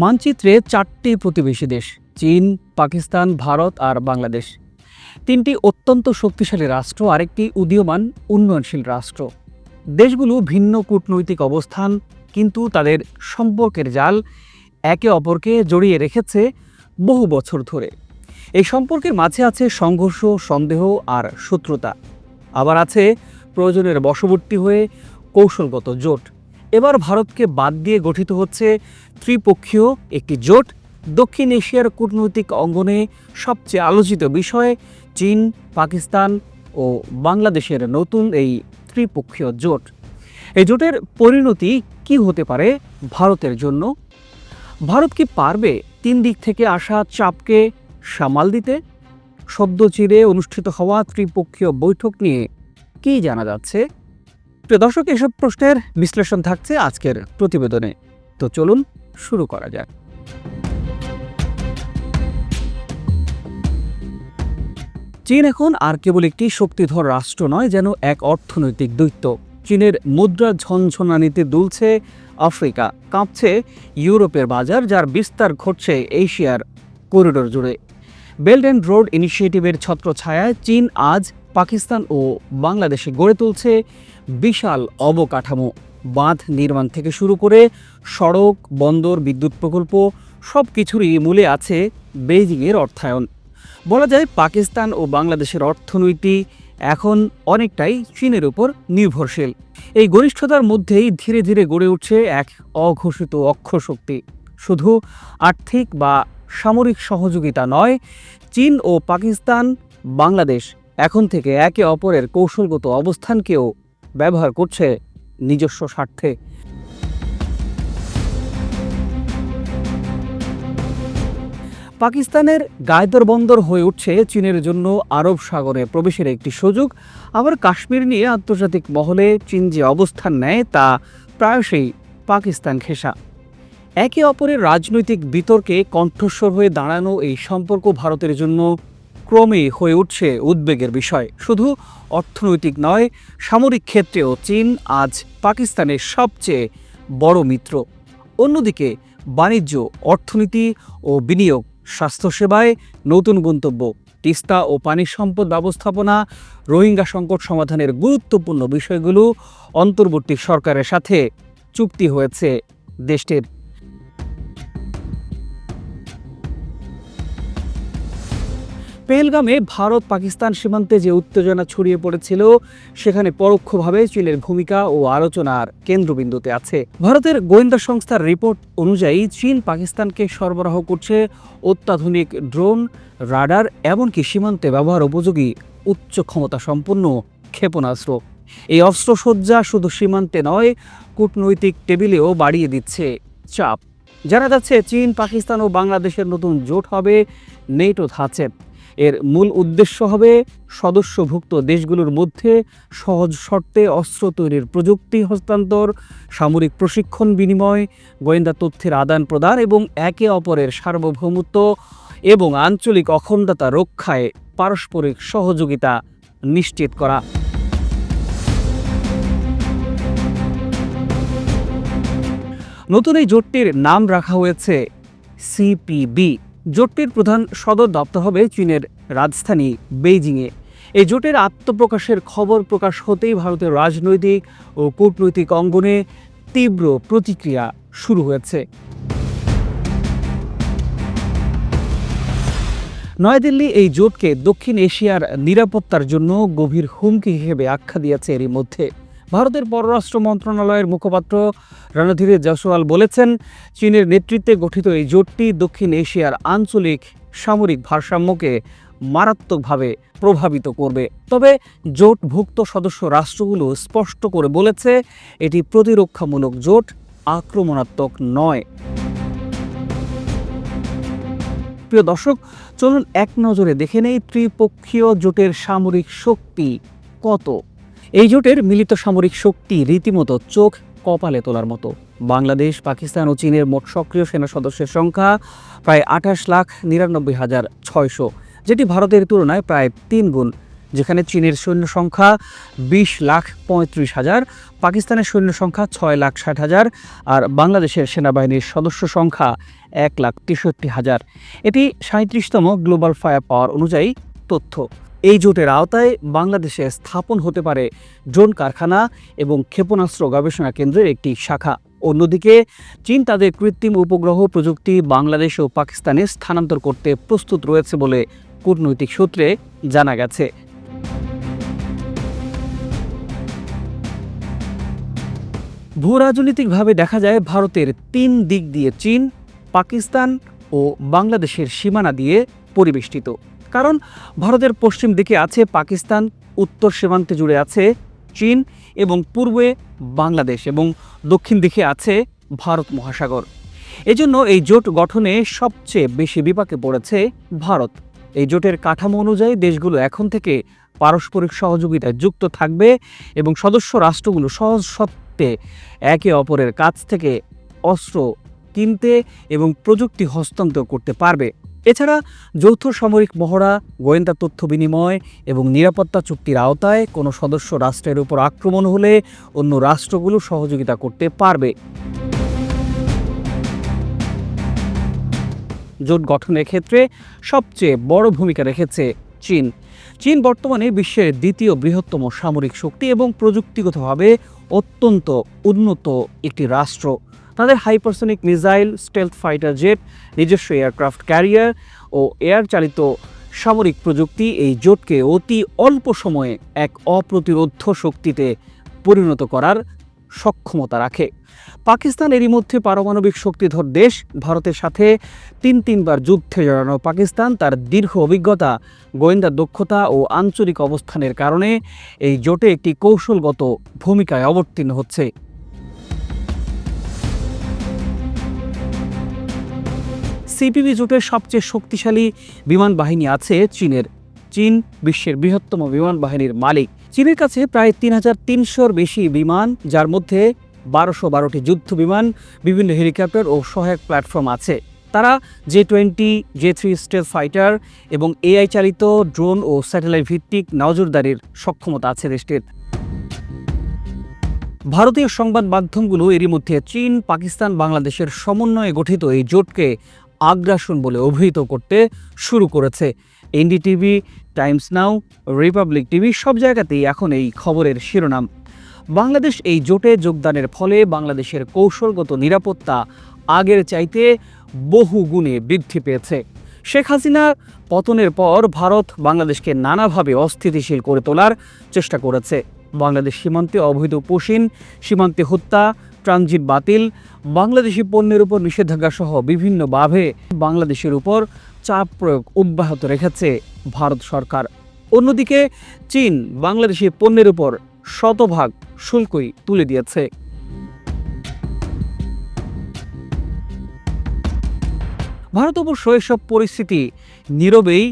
মানচিত্রে চারটি প্রতিবেশী দেশ, চীন, পাকিস্তান, ভারত আর বাংলাদেশ। তিনটি অত্যন্ত শক্তিশালী রাষ্ট্র, আরেকটি উদীয়মান উন্নয়নশীল রাষ্ট্র। দেশগুলো ভিন্ন কূটনৈতিক অবস্থান, কিন্তু তাদের সম্পর্কের জাল একে অপরকে জড়িয়ে রেখেছে বহু বছর ধরে। এই সম্পর্কের মাঝে আছে সংঘর্ষ, সন্দেহ আর শত্রুতা। আবার আছে প্রয়োজনের বশবর্তী হয়ে কৌশলগত জোট। এবার ভারতকে বাদ দিয়ে গঠিত হচ্ছে ত্রিপক্ষীয় একটি জোট। দক্ষিণ এশিয়ার কূটনৈতিক অঙ্গনে সবচেয়ে আলোচিত বিষয় চীন, পাকিস্তান ও বাংলাদেশের নতুন এই ত্রিপক্ষীয় জোট। এই জোটের পরিণতি কি হতে পারে ভারতের জন্য? ভারত কি পারবে তিন দিক থেকে আসা চাপকে সামাল দিতে? সদ্য চিরে অনুষ্ঠিত হওয়া ত্রিপক্ষীয় বৈঠক নিয়ে কি জানা যাচ্ছে? প্রিয় দর্শক, এসব প্রশ্নের বিশ্লেষণ থাকছে আজকের প্রতিবেদনে। তো চলুন শুরু করা যাক। চীন এখন আর কেবল একটি শক্তিধর রাষ্ট্র নয়, যেন এক অর্থনৈতিক দৈত্য। চীনের মুদ্রা ঝনঝনানিতে দুলছে আফ্রিকা, কাঁপছে ইউরোপের বাজার, যার বিস্তার ঘটছে এশিয়ার করিডোর জুড়ে। বেল্ট অ্যান্ড রোড ইনিশিয়েটিভের ছত্রছায়ায় চীন আজ পাকিস্তান ও বাংলাদেশে গড়ে তুলছে বিশাল অবকাঠামো। বাঁধ নির্মাণ থেকে শুরু করে সড়ক, বন্দর, বিদ্যুৎ প্রকল্প সব কিছুরই মূলে আছে বেইজিংয়ের অর্থায়ন। বলা যায় পাকিস্তান ও বাংলাদেশের অর্থনীতি এখন অনেকটাই চীনের উপর নির্ভরশীল। এই ঘনিষ্ঠতার মধ্যেই ধীরে ধীরে গড়ে উঠছে এক অঘোষিত অক্ষশক্তি। শুধু আর্থিক বা সামরিক সহযোগিতা নয়, চীন ও পাকিস্তান, বাংলাদেশ এখন থেকে একে অপরের কৌশলগত অবস্থানকেও ব্যবহার করছে নিজস্ব স্বার্থে। পাকিস্তানের গায়দর বন্দর হয়ে উঠছে চীনের জন্য আরব সাগরে প্রবেশের একটি সুযোগ। আবার কাশ্মীর নিয়ে আন্তর্জাতিক মহলে চীন যে অবস্থান নেয় তা প্রায়শই পাকিস্তান ঘেঁষা। একে অপরের রাজনৈতিক বিতর্কে কণ্ঠস্বর হয়ে দাঁড়ানো এই সম্পর্ক ভারতের জন্য ক্রমেই হয়ে উঠছে উদ্বেগের বিষয়। শুধু অর্থনৈতিক নয়, সামরিক ক্ষেত্রেও চীন আজ পাকিস্তানের সবচেয়ে বড় মিত্র। অন্যদিকে, বাণিজ্য, অর্থনীতি ও বিনিয়োগ, স্বাস্থ্যসেবায় নতুন গন্তব্য, তিস্তা ও পানি সম্পদ ব্যবস্থাপনা, রোহিঙ্গা সংকট সমাধানের গুরুত্বপূর্ণ বিষয়গুলো অন্তর্বর্তী সরকারের সাথে চুক্তি হয়েছে দেশটির। পেহেলগামে ভারত পাকিস্তান সীমান্তে যে উত্তেজনা ছড়িয়ে পড়েছিল, সেখানে পরোক্ষভাবে চীনের ভূমিকা ও আলোচনার কেন্দ্রবিন্দুতে আছে। ভারতের গোয়েন্দা সংস্থার রিপোর্ট অনুযায়ী, চীন পাকিস্তানকে সরবরাহ করছে অত্যাধুনিক ড্রোন, রাডার, এমনকি সীমান্তে ব্যবহার উপযোগী উচ্চ ক্ষমতা সম্পন্ন ক্ষেপণাস্ত্র। এই অস্ত্রসজ্জা শুধু সীমান্তে নয়, কূটনৈতিক টেবিলেও বাড়িয়ে দিচ্ছে চাপ। জানা যাচ্ছে, চীন, পাকিস্তান ও বাংলাদেশের নতুন জোট হবে নেটো ধাঁচে এর মূল উদ্দেশ্য হবে সদস্যভুক্ত দেশগুলোর মধ্যে সহজ শর্তে অস্ত্র তৈরির প্রযুক্তি হস্তান্তর, সামরিক প্রশিক্ষণ বিনিময়, গোয়েন্দা তথ্যের আদান প্রদান এবং একে অপরের সার্বভৌমত্ব এবং আঞ্চলিক অখণ্ডতা রক্ষায় পারস্পরিক সহযোগিতা নিশ্চিত করা। নতুন এই জোটটির নাম রাখা হয়েছে সিপিবি জোটটির প্রধান সদর দপ্তর হবে চীনের রাজধানী বেইজিংয়ে। এই জোটের আত্মপ্রকাশের খবর প্রকাশ হতেই ভারতের রাজনৈতিক ও কূটনৈতিক অঙ্গনে তীব্র প্রতিক্রিয়া শুরু হয়েছে। নয়াদিল্লি এই জোটকে দক্ষিণ এশিয়ার নিরাপত্তার জন্য গভীর হুমকি হিসেবে আখ্যা দিয়েছে এরই মধ্যে। ভারতের পররাষ্ট্র মন্ত্রণালয়ের মুখপাত্র রণধীরে জয়সওয়াল বলেছেন, চীনের নেতৃত্বে গঠিত এই জোটটি দক্ষিণ এশিয়ার আঞ্চলিক সামরিক ভারসাম্যকে মারাত্মকভাবে প্রভাবিত করবে। তবে জোটভুক্ত সদস্য রাষ্ট্রগুলো স্পষ্ট করে বলেছে, এটি প্রতিরক্ষামূলক জোট, আক্রমণাত্মক নয়। প্রিয় দর্শক, চলুন এক নজরে দেখে নেই ত্রিপক্ষীয় জোটের সামরিক শক্তি কত। এই জোটের মিলিত সামরিক শক্তি রীতিমতো চোখ কপালে তোলার মতো। বাংলাদেশ, পাকিস্তান ও চীনের মোট সক্রিয় সেনা সদস্যের সংখ্যা প্রায় আঠাশ লাখ নিরানব্বই হাজার ছয়শো, যেটি ভারতের তুলনায় প্রায় তিন গুণ, যেখানে চীনের সৈন্য সংখ্যা বিশ লাখ পঁয়ত্রিশ হাজার, পাকিস্তানের সৈন্য সংখ্যা ছয় লাখ ষাট হাজার আর বাংলাদেশের সেনাবাহিনীর সদস্য সংখ্যা এক লাখ তেষট্টি হাজার। এটি সাঁত্রিশতম গ্লোবাল ফায়ার পাওয়ার অনুযায়ী তথ্য। এই জোটের আওতায় বাংলাদেশে স্থাপন হতে পারে ড্রোন কারখানা এবং ক্ষেপণাস্ত্র গবেষণা কেন্দ্রের একটি শাখা। অন্যদিকে, চীন তাদের কৃত্রিম উপগ্রহ প্রযুক্তি বাংলাদেশ ও পাকিস্তানে স্থানান্তর করতে প্রস্তুত রয়েছে বলে কূটনৈতিক সূত্রে জানা গেছে। ভূ রাজনৈতিকভাবে দেখা যায়, ভারতের তিন দিক দিয়ে চীন, পাকিস্তান ও বাংলাদেশের সীমানা দিয়ে পরিবেষ্টিত। কারণ ভারতের পশ্চিম দিকে আছে পাকিস্তান, উত্তর সীমান্তে জুড়ে আছে চীন এবং পূর্বে বাংলাদেশ এবং দক্ষিণ দিকে আছে ভারত মহাসাগর। এজন্য এই জোট গঠনে সবচেয়ে বেশি বিপাকে পড়েছে ভারত। এই জোটের কাঠামো অনুযায়ী দেশগুলো এখন থেকে পারস্পরিক সহযোগিতায় যুক্ত থাকবে এবং সদস্য রাষ্ট্রগুলো সহজ সত্ত্বে একে অপরের কাছ থেকে অস্ত্র কিনতে এবং প্রযুক্তি হস্তান্তর করতে পারবে। এছাড়া যৌথ সামরিক মহড়া, গোয়েন্দা তথ্য বিনিময় এবং নিরাপত্তা চুক্তির আওতায় কোনো সদস্য রাষ্ট্রের উপর আক্রমণ হলে অন্য রাষ্ট্রগুলো সহযোগিতা করতে পারবে। জোট গঠনের ক্ষেত্রে সবচেয়ে বড় ভূমিকা রেখেছে চীন। চীন বর্তমানে বিশ্বের দ্বিতীয় বৃহত্তম সামরিক শক্তি এবং প্রযুক্তিগতভাবে অত্যন্ত উন্নত একটি রাষ্ট্র। তাদের hypersonic missile, stealth fighter jet, নিজস্ব এয়ারক্রাফট ক্যারিয়ার ও এয়ার চালিত সামরিক প্রযুক্তি এই জোটকে অতি অল্প সময়ে এক অপ্রতিরোধ্য শক্তিতে পরিণত করার সক্ষমতা রাখে। পাকিস্তান এরই মধ্যে পারমাণবিক শক্তিধর দেশ। ভারতের সাথে তিন তিনবার যুদ্ধে জড়ানো পাকিস্তান তার দীর্ঘ অভিজ্ঞতা, গোয়েন্দা দক্ষতা ও আঞ্চলিক অবস্থানের কারণে এই জোটে একটি কৌশলগত ভূমিকায় অবতীর্ণ হচ্ছে। সিপিবি জোটের সবচেয়ে শক্তিশালী বিমান বাহিনী আছে চীনের। চীন বিশ্বের বৃহত্তম বিমান বাহিনীর মালিক। চীনের কাছে প্রায় তিন হাজার তিনশোর বেশি বিমান, যার মধ্যে বারোশো বারোটি যুদ্ধ বিমান, বিভিন্ন হেলিকপ্টার ও সহায়ক প্ল্যাটফর্ম আছে। তারা J twenty, J three stealth fighter এবং এআই চালিত ড্রোন ও স্যাটেলাইট ভিত্তিক নজরদারির সক্ষমতা আছে দেশটির। ভারতীয় সংবাদ মাধ্যমগুলো এরই মধ্যে চীন, পাকিস্তান, বাংলাদেশের সমন্বয়ে গঠিত এই জোটকে আগ্রাসন বলে অভিহিত করতে শুরু করেছে। NDTV, Times Now, Republic TV সব জায়গাতেই এখন এই খবরের শিরোনাম। বাংলাদেশ এই জোটে যোগদানের ফলে বাংলাদেশের কৌশলগত নিরাপত্তা আগের চাইতে বহু গুণে বৃদ্ধি পেয়েছে। শেখ হাসিনা পতনের পর ভারত বাংলাদেশকে নানাভাবে অস্থিতিশীল করে তোলার চেষ্টা করেছে। বাংলাদেশ সীমান্তে অবৈধ পোষিন সীমান্তে হত্যা ট্রানজিট বাতিল, বাংলাদেশি পণ্যের উপর নিষেধাজ্ঞা সহ বিভিন্নভাবে বাংলাদেশের উপর চাপ প্রয়োগ অব্যাহত রেখেছে ভারত সরকার। অন্যদিকে চীন বাংলাদেশি পণ্যের উপর শতভাগ শুল্কই তুলে দিয়েছে। ভারত অবশ্য এসব পরিস্থিতি নীরবেই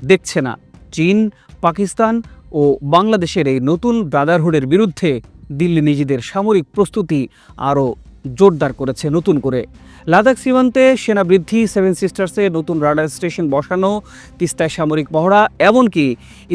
দেখছে না। চীন, পাকিস্তান ও বাংলাদেশের এই নতুন ব্রাদারহুডের বিরুদ্ধে দিল্লি নিজেদের সামরিক প্রস্তুতি আরও জোরদার করেছে নতুন করে। লাদাখ সীমান্তে সেনা বৃদ্ধি, সেভেন সিস্টার্সে নতুন রাডার স্টেশন বসানো, তিস্তায় সামরিক মহড়া, এমনকি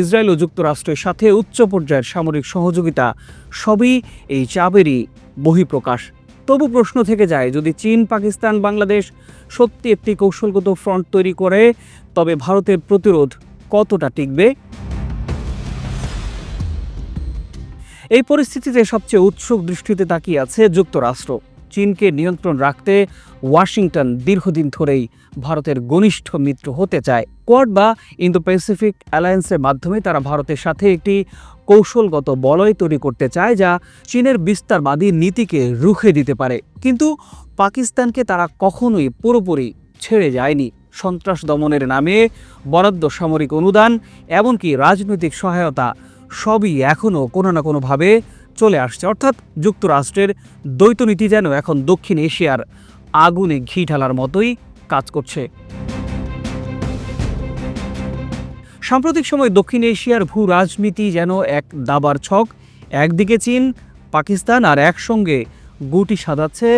ইসরায়েল ও যুক্তরাষ্ট্রের সাথে উচ্চ পর্যায়ের সামরিক সহযোগিতা, সবই এই চাপেরই বহিঃপ্রকাশ। তবু প্রশ্ন থেকে যায়, যদি চীন, পাকিস্তান, বাংলাদেশ সত্যি একটি কৌশলগত ফ্রন্ট তৈরি করে, তবে ভারতের প্রতিরোধ কতটা টিকবে? এই পরিস্থিতিতে সবচেয়ে উৎসুক দৃষ্টিতে তাকিয়ে আছে যুক্তরাষ্ট্র। চীনকে নিয়ন্ত্রণ রাখতে ওয়াশিংটন দীর্ঘদিন ধরেই ভারতের ঘনিষ্ঠ মিত্র হতে চায়। কোয়াড বা ইন্দো প্যাসিফিক অ্যালায়েন্সের মাধ্যমে তারা ভারতের সাথে একটি কৌশলগত বলয় তৈরি করতে চায় যা চীনের বিস্তারবাদী নীতিকে রুখে দিতে পারে। কিন্তু পাকিস্তানকে তারা কখনোই পুরোপুরি ছেড়ে যায়নি। সন্ত্রাস দমনের নামে বরাদ্দ সামরিক অনুদান, এমনকি রাজনৈতিক সহায়তা সবই এখনও কোনো না কোনোভাবে চলে আসছে। অর্থাৎ যুক্তরাষ্ট্রের দ্বৈত নীতি যেন এখন দক্ষিণ এশিয়ার আগুনে ঘি ঢালার মতোই কাজ করছে। সাম্প্রতিক সময় দক্ষিণ এশিয়ার ভূ রাজনীতি যেন এক দাবার ছক, একদিকে চীন, পাকিস্তান আর একসঙ্গে গুটি সাজাচ্ছে,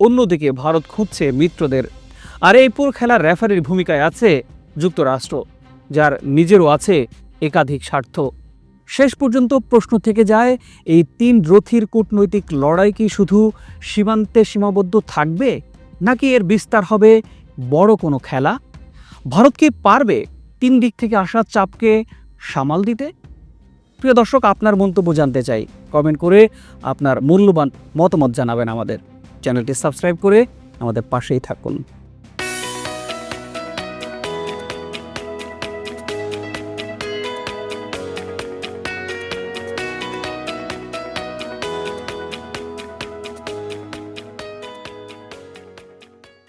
অন্যদিকে ভারত খুঁজছে মিত্রদের। আর এই পুরো খেলার রেফারির ভূমিকায় আছে যুক্তরাষ্ট্র, যার নিজেরও আছে একাধিক স্বার্থ। শেষ পর্যন্ত প্রশ্ন থেকে যায়, এই তিন রথির কূটনৈতিক লড়াই কি শুধু সীমান্তে সীমাবদ্ধ থাকবে, নাকি এর বিস্তার হবে বড় কোনো খেলা? ভারত কি পারবে তিন দিক থেকে আসা চাপকে সামাল দিতে? প্রিয় দর্শক, আপনার মন্তব্য জানতে চাই, কমেন্ট করে আপনার মূল্যবান মতামত জানাবেন আমাদের। চ্যানেলটি সাবস্ক্রাইব করে আমাদের পাশেই থাকুন।